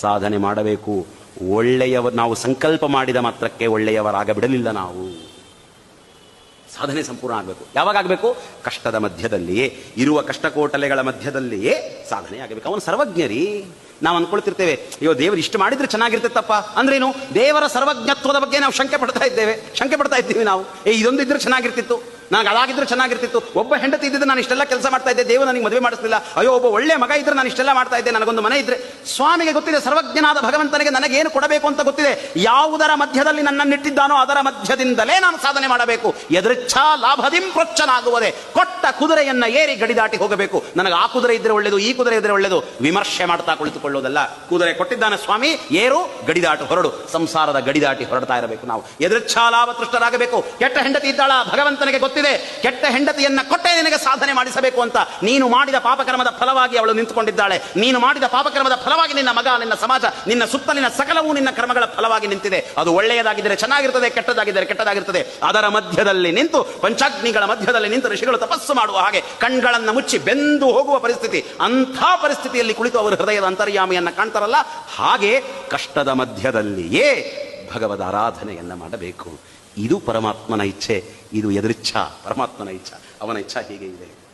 ಸಾಧನೆ ಮಾಡಬೇಕು. ಒಳ್ಳೆಯವ, ನಾವು ಸಂಕಲ್ಪ ಮಾಡಿದ ಮಾತ್ರಕ್ಕೆ ಒಳ್ಳೆಯವರಾಗ ಬಿಡಲಿಲ್ಲ ನಾವು. ಸಾಧನೆ ಸಂಪೂರ್ಣ ಆಗಬೇಕು. ಯಾವಾಗ ಆಗಬೇಕು? ಕಷ್ಟದ ಮಧ್ಯದಲ್ಲಿಯೇ, ಇರುವ ಕಷ್ಟಕೋಟಲೆಗಳ ಮಧ್ಯದಲ್ಲಿಯೇ ಸಾಧನೆ ಆಗಬೇಕು. ಅವನು ಸರ್ವಜ್ಞರಿ. ನಾವು ಅಂದ್ಕೊಳ್ತಿರ್ತೇವೆ ಅಯ್ಯೋ ದೇವರು ಇಷ್ಟು ಮಾಡಿದ್ರೆ ಚೆನ್ನಾಗಿರ್ತಿತ್ತಪ್ಪ ಅಂದ್ರೇನು? ದೇವರ ಸರ್ವಜ್ಞತ್ವದ ಬಗ್ಗೆ ನಾವು ಶಂಕೆ ಪಡ್ತಾ ಇದ್ದೇವೆ. ಶಂಕೆ ಪಡ್ತಾ ಇದ್ದೀವಿ ನಾವು. ಏ ಇದೊಂದು ಇದ್ರೆ ಚೆನ್ನಾಗಿರ್ತಿತ್ತು. ನನಗೆ ಅದಾಗಿದ್ರೆ ಚೆನ್ನಾಗಿರ್ತಿತ್ತು. ಒಬ್ಬ ಹೆಂಡತಿ ಇದ್ದಿದ್ದು ನಾನು ಇಷ್ಟೆಲ್ಲ ಕೆಲಸ ಮಾಡ್ತಾ ಇದ್ದೆ, ದೇವರು ನನಗೆ ಮದುವೆ ಮಾಡಿಸ್ಲಿಲ್ಲ. ಅಯ್ಯೋ, ಒಬ್ಬ ಒಳ್ಳೆ ಮಗ ಇದ್ರೆ ನಾನು ಇಷ್ಟೆಲ್ಲ ಮಾಡ್ತಾ ಇದ್ದೆ, ನನಗೊಂದು ಮನೆ ಇದ್ರೆ. ಸ್ವಾಮಿಗೆ ಗೊತ್ತಿದೆ, ಸರ್ವಜ್ಞನಾದ ಭಗವಂತನಿಗೆ ನನಗೇನು ಕೊಡಬೇಕು ಅಂತ ಗೊತ್ತಿದೆ. ಯಾವುದರ ಮಧ್ಯದಲ್ಲಿ ನನ್ನನ್ನಿಟ್ಟಿದ್ದಾನೋ ಅದರ ಮಧ್ಯದಿಂದಲೇ ನಾನು ಸಾಧನೆ ಮಾಡಬೇಕು. ಎದುರುಚ್ಛಾ ಲಾಭದಿಂ ಪ್ರೊಚ್ಚನಾಗುವುದೇ ಕೊಟ್ಟ ಕುದುರೆಯನ್ನ ಏರಿ ಗಡಿದಾಟಿ ಹೋಗಬೇಕು. ನನಗೆ ಆ ಕುದುರೆ ಇದ್ರೆ ಒಳ್ಳೆಯದು ಈ ಕುದುರೆ ಇದ್ರೆ ಒಳ್ಳೆಯದು ವಿಮರ್ಶೆ ಮಾಡ್ತಾ ಕುಳಿತುಕೊಳ್ಳುವುದಲ್ಲ ಕುದುರೆ ಕೊಟ್ಟಿದ್ದಾನೆ ಸ್ವಾಮಿ, ಏರು ಗಡಿದಾಟು ಹೊರಡು. ಸಂಸಾರದ ಗಡಿದಾಟಿ ಹೊರಡ್ತಾ ಇರಬೇಕು ನಾವು. ಎದುರುಚ್ಛಾ ಲಾಭ ತೃಷ್ಟರಾಗಬೇಕು. ಕೆಟ್ಟ ಹೆಂಡತಿ ಇದ್ದಾಳ? ಭಗವಂತನಿಗೆ ಗೊತ್ತಿದೆ ಕೆಟ್ಟ ಹೆಂಡತಿಯನ್ನ ಕೊಟ್ಟೆ ನಿನಗೆ ಸಾಧನೆ ಮಾಡಿಸಬೇಕು ಅಂತ ನೀನು ಮಾಡಿದ ಪಾಪಕ್ರಮದ ಫಲವಾಗಿ ಅವಳು ನಿಂತುಕೊಂಡಿದ್ದಾಳೆ. ನೀನು ಮಾಡಿದ ಪಾಪಕ್ರಮದ ಫಲವಾಗಿ ನಿನ್ನ ಮಗ, ನಿನ್ನ ಸಮಾಜ, ನಿನ್ನ ಸುತ್ತಲಿನ ಸಕಲವೂ ನಿನ್ನ ಕ್ರಮಗಳ ಫಲವಾಗಿ ನಿಂತಿದೆ. ಅದು ಒಳ್ಳೆಯದಾಗಿದ್ದರೆ ಚೆನ್ನಾಗಿರ್ತದೆ, ಕೆಟ್ಟದಾಗಿದ್ದರೆ ಕೆಟ್ಟದಾಗಿರ್ತದೆ. ಅದರ ಮಧ್ಯದಲ್ಲಿ ನಿಂತು, ಪಂಚಾಗ್ನಿಗಳ ಮಧ್ಯದಲ್ಲಿ ನಿಂತು ಋಷಿಗಳು ತಪಸ್ಸು ಮಾಡುವ ಹಾಗೆ ಕಣ್ಗಳನ್ನು ಮುಚ್ಚಿ ಬೆಂದು ಹೋಗುವ ಪರಿಸ್ಥಿತಿ. ಅಂಥ ಪರಿಸ್ಥಿತಿಯಲ್ಲಿ ಕುಳಿತು ಅವರು ಹೃದಯದ ಅಂತರ್ಯಾಮಿಯನ್ನು ಕಾಣ್ತಾರಲ್ಲ? ಹಾಗೆ ಕಷ್ಟದ ಮಧ್ಯದಲ್ಲಿಯೇ ಭಗವದ್ ಆರಾಧನೆಯನ್ನು ಮಾಡಬೇಕು. ಇದು ಪರಮಾತ್ಮನ ಇಚ್ಛೆ ಇದು ಎದುರಿಚ್ಛಾ ಪರಮಾತ್ಮನ ಇಚ್ಛಾ ಅವನ ಇಚ್ಛಾ ಹೀಗೆ ಇದೆ.